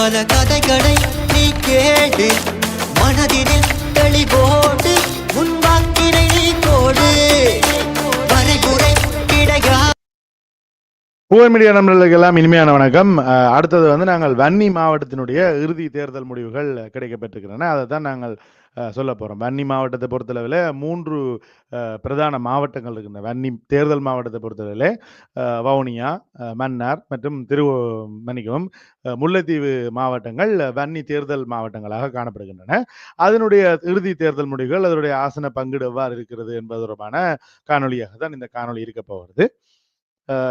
பல கதைகளை நீ கேடு மனதினில் தெளிவோடு உன் வாக்கினை நீ கோடு. வரைகுறை கிடையாது. புகழ் மீடியா நண்பர்களுக்கு எல்லாம் இனிமையான வணக்கம். அடுத்தது வந்து நாங்கள் வன்னி மாவட்டத்தினுடைய இறுதி தேர்தல் முடிவுகள் கிடைக்கப்பட்டிருக்கின்றன அதை தான் நாங்கள் சொல்ல போகிறோம் வன்னி மாவட்டத்தை பொறுத்தளவில் மூன்று பிரதான மாவட்டங்கள் இருக்கின்றன. வன்னி தேர்தல் மாவட்டத்தை பொறுத்தளவில் வவுனியா மன்னார் மற்றும் திரு மன்னிக்கவும் முல்லைத்தீவு மாவட்டங்கள் வன்னி தேர்தல் மாவட்டங்களாக காணப்படுகின்றன. அதனுடைய இறுதி தேர்தல் முடிவுகள் அதனுடைய ஆசன பங்கீடு எவ்வாறு இருக்கிறது என்பது தொடர்பான காணொலியாக தான் இந்த காணொளி இருக்க போகிறது.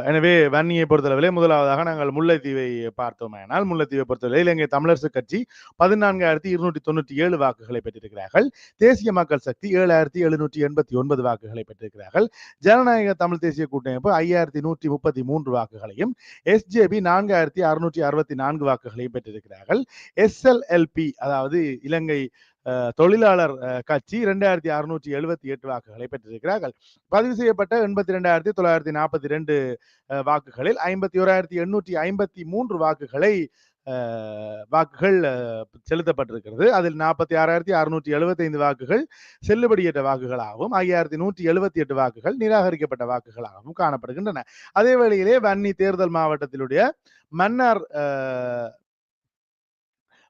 எனவே வன்னியை பொறுத்தளவிலே முதலாவதாக நாங்கள் முல்லைத்தீவை பார்த்தோமேனால் முல்லைத்தீவை பொறுத்தவரை இலங்கை தமிழரசு கட்சி பதினான்காயிரத்தி இருநூற்றி தொண்ணூற்றி ஏழு வாக்குகளை பெற்றிருக்கிறார்கள். தேசிய மக்கள் சக்தி ஏழாயிரத்தி எழுநூற்றி எண்பத்தி ஒன்பது வாக்குகளை பெற்றிருக்கிறார்கள். ஜனநாயக தமிழ் தேசிய கூட்டமைப்பு ஐயாயிரத்தி நூற்றி முப்பத்தி மூன்று வாக்குகளையும் எஸ்ஜேபி நான்காயிரத்தி அறுநூற்றி அறுபத்தி நான்கு வாக்குகளையும் பெற்றிருக்கிறார்கள். எஸ்எல்எல்பி அதாவது இலங்கை தொழிலாளர் கட்சி இரண்டாயிரத்தி அறுநூற்றி எழுபத்தி எட்டு வாக்குகளை பெற்றிருக்கிறார்கள். பதிவு செய்யப்பட்ட எண்பத்தி ரெண்டாயிரத்தி தொள்ளாயிரத்தி நாற்பத்தி ரெண்டு வாக்குகளில் ஐம்பத்தி ஓராயிரத்தி எண்ணூற்றி ஐம்பத்தி மூன்று வாக்குகளை அஹ், வாக்குகள் அஹ், செலுத்தப்பட்டிருக்கிறது. அதில் நாற்பத்தி ஆறாயிரத்தி அறுநூற்றி எழுபத்தைந்து வாக்குகள் செல்லுபடியற்ற வாக்குகளாகவும் ஐயாயிரத்தி நூற்றி எழுபத்தி எட்டு வாக்குகள் நிராகரிக்கப்பட்ட வாக்குகளாகவும் காணப்படுகின்றன. அதே வேளையிலே வன்னி தேர்தல் மாவட்டத்திலுடைய மன்னார்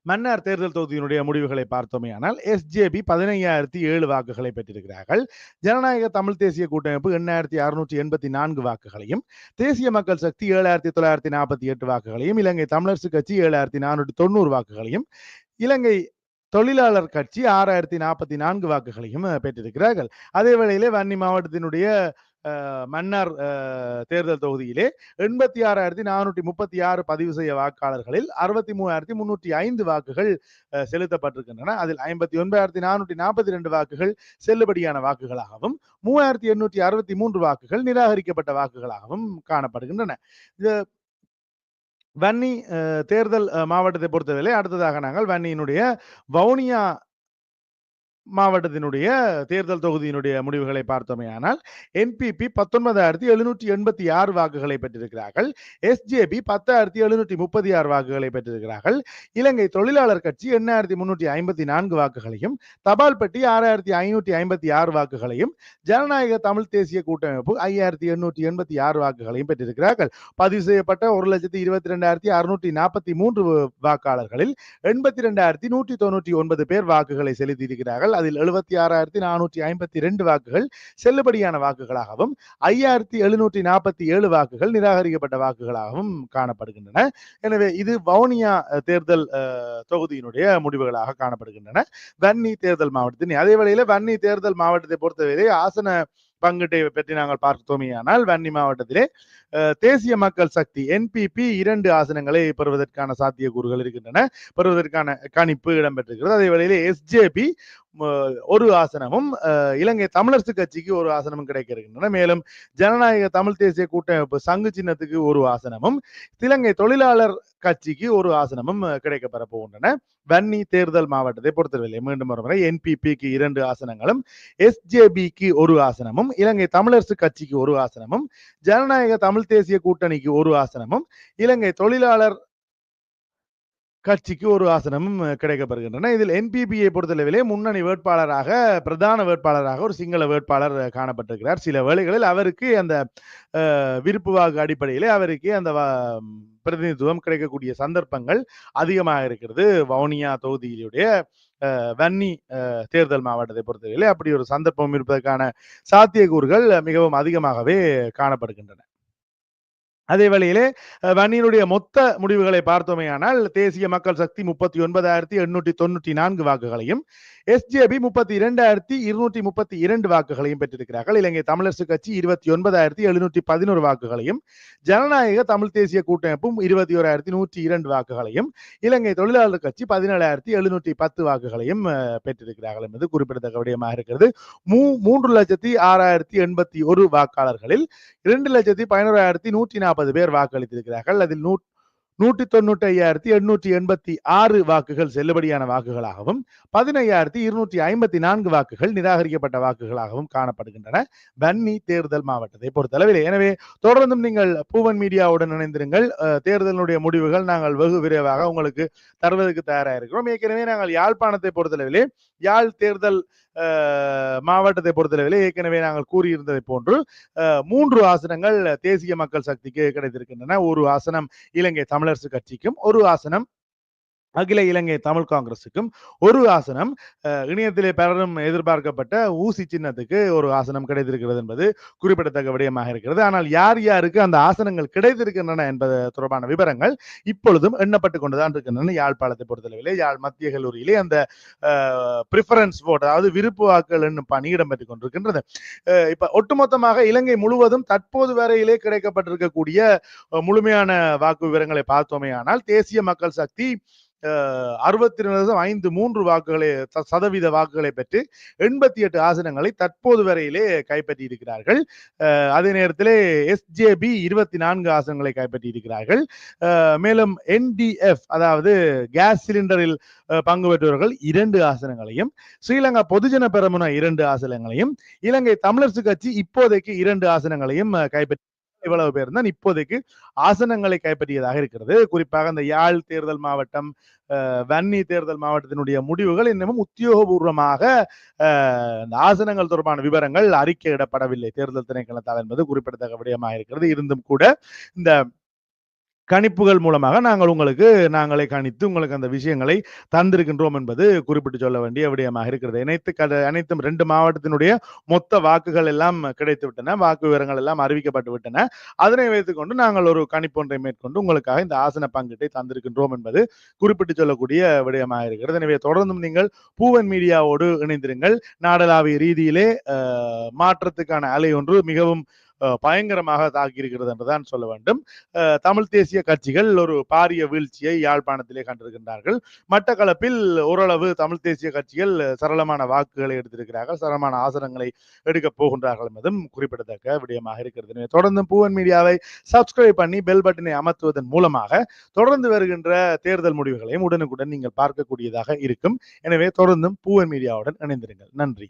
மன்னார் தேர்தல் தொகுதியினுடைய முடிவுகளை பார்த்தோமேயானால் எஸ்ஜேபி பதினையாயிரத்தி ஏழு வாக்குகளை பெற்றிருக்கிறார்கள். ஜனநாயக தமிழ் தேசிய கூட்டமைப்பு எண்ணாயிரத்தி அறுநூற்றி எண்பத்தி நான்கு வாக்குகளையும் தேசிய மக்கள் சக்தி ஏழாயிரத்தி தொள்ளாயிரத்தி நாற்பத்தி எட்டு வாக்குகளையும் இலங்கை தமிழரசு கட்சி ஏழாயிரத்தி நானூற்றி தொண்ணூறு வாக்குகளையும் இலங்கை தொழிலாளர் கட்சி ஆறாயிரத்தி நாற்பத்தி நான்கு வாக்குகளையும் பெற்றிருக்கிறார்கள். அதே வேளையிலே வன்னி மாவட்டத்தினுடைய மன்னார் அஹ், தேர்தல் தொகுதியிலே எண்பத்தி ஆறாயிரத்தி நானூற்றி முப்பத்தி ஆறு பதிவு செய்ய வாக்காளர்களில் அறுபத்தி மூவாயிரத்தி முன்னூற்றி ஐந்து வாக்குகள் அஹ், செலுத்தப்பட்டிருக்கின்றன. அதில் ஐம்பத்தி ஒன்பதாயிரத்தி நானூற்றி நாற்பத்தி ரெண்டு வாக்குகள் செல்லுபடியான வாக்குகளாகவும் மூவாயிரத்தி எண்ணூற்றி அறுபத்தி மூன்று வாக்குகள் நிராகரிக்கப்பட்ட வாக்குகளாகவும் காணப்படுகின்றன. இது வன்னி அஹ், தேர்தல் மாவட்டத்தை பொறுத்தவரை அடுத்ததாக நாங்கள் வன்னியினுடைய வவுனியா மாவட்டத்தினுடைய தேர்தல் தொகுதியினுடைய முடிவுகளை பார்த்தோமேயானால் என்பிபி பத்தொன்பதாயிரத்தி எழுநூற்றி எண்பத்தி ஆறு வாக்குகளை பெற்றிருக்கிறார்கள். எஸ்ஜேபி பத்தாயிரத்தி எழுநூற்றி முப்பத்தி ஆறு வாக்குகளை பெற்றிருக்கிறார்கள். இலங்கை தொழிலாளர் கட்சி எண்ணாயிரத்தி முன்னூற்றி ஐம்பத்தி நான்கு வாக்குகளையும் தபால் பெட்டி ஆறாயிரத்தி ஐநூற்றி ஐம்பத்தி ஆறு வாக்குகளையும் ஜனநாயக தமிழ் தேசிய கூட்டமைப்பு ஐயாயிரத்தி எண்ணூற்றி எண்பத்தி ஆறு வாக்குகளையும் பெற்றிருக்கிறார்கள். பதிவு செய்யப்பட்ட ஒரு லட்சத்தி இருபத்தி ரெண்டாயிரத்தி அறுநூற்றி நாற்பத்தி மூன்று வாக்காளர்களில் எண்பத்தி ரெண்டாயிரத்தி நூற்றி தொண்ணூற்றி ஒன்பது பேர் வாக்குகளை செலுத்தியிருக்கிறார்கள். அதில் எழுபத்தி ஆறாயிரத்தி நானூற்றி ஐம்பத்தி ரெண்டு வாக்குகள் செல்லுபடியான வாக்குகளாகவும் ஐயாயிரத்தி எழுநூற்றி நாற்பத்தி ஏழு வாக்குகள் நிராகரிக்கப்பட்ட வாக்குகளாகவும் காணப்படுகின்றன. எனவே இது வவுனியா தேர்தல் தொகுதியினுடைய முடிவுகளாக காணப்படுகின்றன. வன்னி தேர்தல் மாவட்டத்தின் அதே வேளையில் வன்னி தேர்தல் மாவட்டத்தை பொறுத்தவரை ஆசன பங்கீட்டை பற்றி நாங்கள் பார்த்தோமேயானால் வன்னி மாவட்டத்திலே தேசிய மக்கள் சக்தி என்பிபி இரண்டு ஆசனங்களை பெறுவதற்கான சாத்தியக்கூறுகள் இருக்கின்றன. பெறுவதற்கான கணிப்பு இடம்பெற்றிருக்கிறது. அதே வேளையில் எஸ்ஜேபி ஒரு ஆசனமும் இலங்கை தமிழரசு கட்சிக்கு ஒரு ஆசனமும் கிடைக்க இருக்கின்றன மேலும் ஜனநாயக தமிழ் தேசிய கூட்டமைப்பு சங்கு சின்னத்துக்கு ஒரு ஆசனமும் இலங்கை தொழிலாளர் கட்சிக்கு ஒரு ஆசனமும் அஹ், கிடைக்கப்பெற போகின்றன. வன்னி தேர்தல் மாவட்டத்தை பொறுத்தவரை மீண்டும் ஒரு முறை என்பிபிக்கு இரண்டு ஆசனங்களும் எஸ்ஜேபிக்கு ஒரு ஆசனமும் இலங்கை தமிழரசு கட்சிக்கு ஒரு ஆசனமும் ஜனநாயக தமிழ் தேசிய கூட்டணிக்கு ஒரு ஆசனமும் இலங்கை தொழிலாளர் கட்சிக்கு ஒரு ஆசனமும் கிடைக்கப்படுகின்றன. இதில் என்பிபியை பொறுத்தளவிலே முன்னணி வேட்பாளராக பிரதான வேட்பாளராக ஒரு சிங்கள வேட்பாளர் காணப்பட்டிருக்கிறார். சில வேளைகளில் அவருக்கு அந்த விருப்பு வாக்கு அடிப்படையிலே அவருக்கு அந்த பிரதிநிதித்துவம் கிடைக்கக்கூடிய சந்தர்ப்பங்கள் அதிகமாக இருக்கிறது. வவுனியா தொகுதியிலுடைய வன்னி தேர்தல் மாவட்டத்தை பொறுத்தவரையிலே அப்படி ஒரு சந்தர்ப்பம் இருப்பதற்கான சாத்தியக்கூறுகள் மிகவும் அதிகமாகவே காணப்படுகின்றன. அதே வேளையிலே வன்னியினுடைய மொத்த முடிவுகளை பார்த்தோமேயானால் தேசிய மக்கள் சக்தி முப்பத்தி ஒன்பதாயிரத்தி எண்ணூற்றி தொண்ணூற்றி நான்கு வாக்குகளையும் எஸ்ஜேபி முப்பத்தி இரண்டாயிரத்தி இருநூற்றி முப்பத்தி இரண்டு வாக்குகளையும் பெற்றிருக்கிறார்கள். இலங்கை தமிழரசு கட்சி இருபத்தி ஒன்பதாயிரத்தி எழுநூற்றி பதினோரு வாக்குகளையும் ஜனநாயக தமிழ் தேசிய கூட்டமைப்பும் இருபத்தி ஓராயிரத்தி நூற்றி இரண்டு வாக்குகளையும் இலங்கை தொழிலாளர் கட்சி பதினேழாயிரத்தி எழுநூற்றி பத்து வாக்குகளையும் பெற்றிருக்கிறார்கள் என்பது குறிப்பிடத்தக்க விடயமாக இருக்கிறது. மூ மூன்று லட்சத்தி ஆறாயிரத்தி எண்பத்தி ஒரு வாக்காளர்களில் இரண்டு லட்சத்தி பதினோராயிரத்தி நூற்றி நாற்பது பேர் வாக்களித்திருக்கிறார்கள். அதில் நூ நூற்றி தொண்ணூற்றி ஐயாயிரத்தி எண்ணூற்றி எண்பத்தி ஆறு வாக்குகள் செல்லுபடியான வாக்குகளாகவும் பதினையாயிரத்தி இருநூற்றி ஐம்பத்தி நான்கு வாக்குகள் நிராகரிக்கப்பட்ட வாக்குகளாகவும் காணப்படுகின்றன. வன்னி தேர்தல் மாவட்டத்தை பொறுத்தளவில். எனவே தொடர்ந்தும் நீங்கள் பூவன் மீடியாவுடன் இணைந்திருங்கள். தேர்தலினுடைய முடிவுகள் நாங்கள் வெகு விரைவாக உங்களுக்கு தருவதற்கு தயாராக இருக்கிறோம். ஏற்கனவே நாங்கள் யாழ்ப்பாணத்தை பொறுத்தளவிலே யாழ் தேர்தல் மாவட்டத்தை பொறுத்தளவில் ஏற்கனவே நாங்கள் கூறியிருந்ததை போன்று மூன்று ஆசனங்கள் தேசிய மக்கள் சக்திக்கு கிடைத்திருக்கின்றன. ஒரு ஆசனம் இலங்கை தமிழரசு கட்சிக்கும் ஒரு ஆசனம் அகில இலங்கை தமிழ் காங்கிரசுக்கும் ஒரு ஆசனம். அஹ், இணையத்திலே பலரும் எதிர்பார்க்கப்பட்ட ஊசி சின்னத்துக்கு ஒரு ஆசனம் கிடைத்திருக்கிறது என்பது குறிப்பிடத்தக்க விடயமாக இருக்கிறது. ஆனால் யார் யாருக்கு அந்த ஆசனங்கள் கிடைத்திருக்கின்றன என்பது தொடர்பான விவரங்கள் இப்பொழுதும் எண்ணப்பட்டு கொண்டுதான் இருக்கின்றன. யாழ்ப்பாணத்தை பொறுத்தளவிலே யாழ் மத்திய கல்லூரியிலே அந்த பிரிஃபரன்ஸ் ஓட் அதாவது விருப்பு வாக்குகள் என்னும் பணி இடம்பெற்றுக் கொண்டிருக்கின்றது. அஹ், இப்ப ஒட்டுமொத்தமாக இலங்கை முழுவதும் தற்போது வரையிலே கிடைக்கப்பட்டிருக்கக்கூடிய முழுமையான வாக்கு விவரங்களை பார்த்தோமே ஆனால் தேசிய மக்கள் சக்தி அறுபத்தி ரெண்டு ஐந்து மூன்று வாக்குகளை சதவீத வாக்குகளை பெற்று எண்பத்தி எட்டு ஆசனங்களை தற்போது வரையிலே கைப்பற்றி இருக்கிறார்கள் அதே நேரத்திலே எஸ்ஜேபி இருபத்தி நான்கு ஆசனங்களை கைப்பற்றி இருக்கிறார்கள் அஹ், மேலும் என்டிஎஃப் அதாவது கேஸ் சிலிண்டரில் பங்கு பெற்றவர்கள் இரண்டு ஆசனங்களையும் ஸ்ரீலங்கா பொதுஜன பெரமுன இரண்டு ஆசனங்களையும் இலங்கை தமிழரசு கட்சி இப்போதைக்கு இரண்டு ஆசனங்களையும் கைப்பற்றி இவ்வளவு பேர் தான் இப்போதைக்கு ஆசனங்களை கைப்பற்றியதாக இருக்கிறது. குறிப்பாக அந்த யாழ் தேர்தல் மாவட்டம் வன்னி தேர்தல் மாவட்டத்தினுடைய முடிவுகள் இன்னமும் உத்தியோகபூர்வமாக இந்த ஆசனங்கள் தொடர்பான விவரங்கள் அறிக்கையிடப்படவில்லை. தேர்தல் திணைக்களத்தால் என்பது குறிப்பிடத்தக்க விடயமாக இருக்கிறது. இருந்தும் கூட இந்த கணிப்புகள் மூலமாக நாங்கள் உங்களுக்கு நாங்களே கணித்து உங்களுக்கு அந்த விஷயங்களை தந்திருக்கின்றோம் என்பது குறிப்பிட்டு சொல்ல வேண்டிய விடயமாக இருக்கிறது. அனைத்து கட அனைத்தும் ரெண்டு மாவட்டத்தினுடைய மொத்த வாக்குகள் எல்லாம் கிடைத்து விட்டன வாக்கு விவரங்கள் எல்லாம் அறிவிக்கப்பட்டு விட்டன. அதனை வைத்துக்கொண்டு நாங்கள் ஒரு கணிப்பு ஒன்றை மேற்கொண்டு உங்களுக்காக இந்த ஆசன பங்கீட்டை தந்திருக்கின்றோம் என்பது குறிப்பிட்டு சொல்லக்கூடிய விடயமாக இருக்கிறது. எனவே தொடர்ந்தும் நீங்கள் பூவன் மீடியாவோடு இணைந்திருங்கள். நாடளாவிய ரீதியிலே மாற்றத்துக்கான அலை ஒன்று மிகவும் பயங்கரமாக தாக்கியிருக்கிறது என்றுதான் சொல்ல வேண்டும். தமிழ் தேசிய கட்சிகள் ஒரு பாரிய வீழ்ச்சியை யாழ்ப்பாணத்திலே கண்டிருக்கின்றார்கள். மட்டக்களப்பில் ஓரளவு தமிழ் தேசிய கட்சிகள் சரளமான வாக்குகளை எடுத்திருக்கிறார்கள். சரளமான ஆசனங்களை எடுக்கப் போகின்றார்கள் என்பதும் குறிப்பிடத்தக்க விடயமாக இருக்கிறது. தொடர்ந்து பூவன் மீடியாவை சப்ஸ்கிரைப் பண்ணி பெல் பட்டனை அமர்த்துவதன் மூலமாக தொடர்ந்து வருகின்ற தேர்தல் முடிவுகளையும் உடனுக்குடன் நீங்கள் பார்க்கக்கூடியதாக இருக்கும். எனவே தொடர்ந்தும் பூவன் மீடியாவுடன் இணைந்திருங்கள். நன்றி.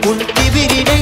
உன் திவிரினை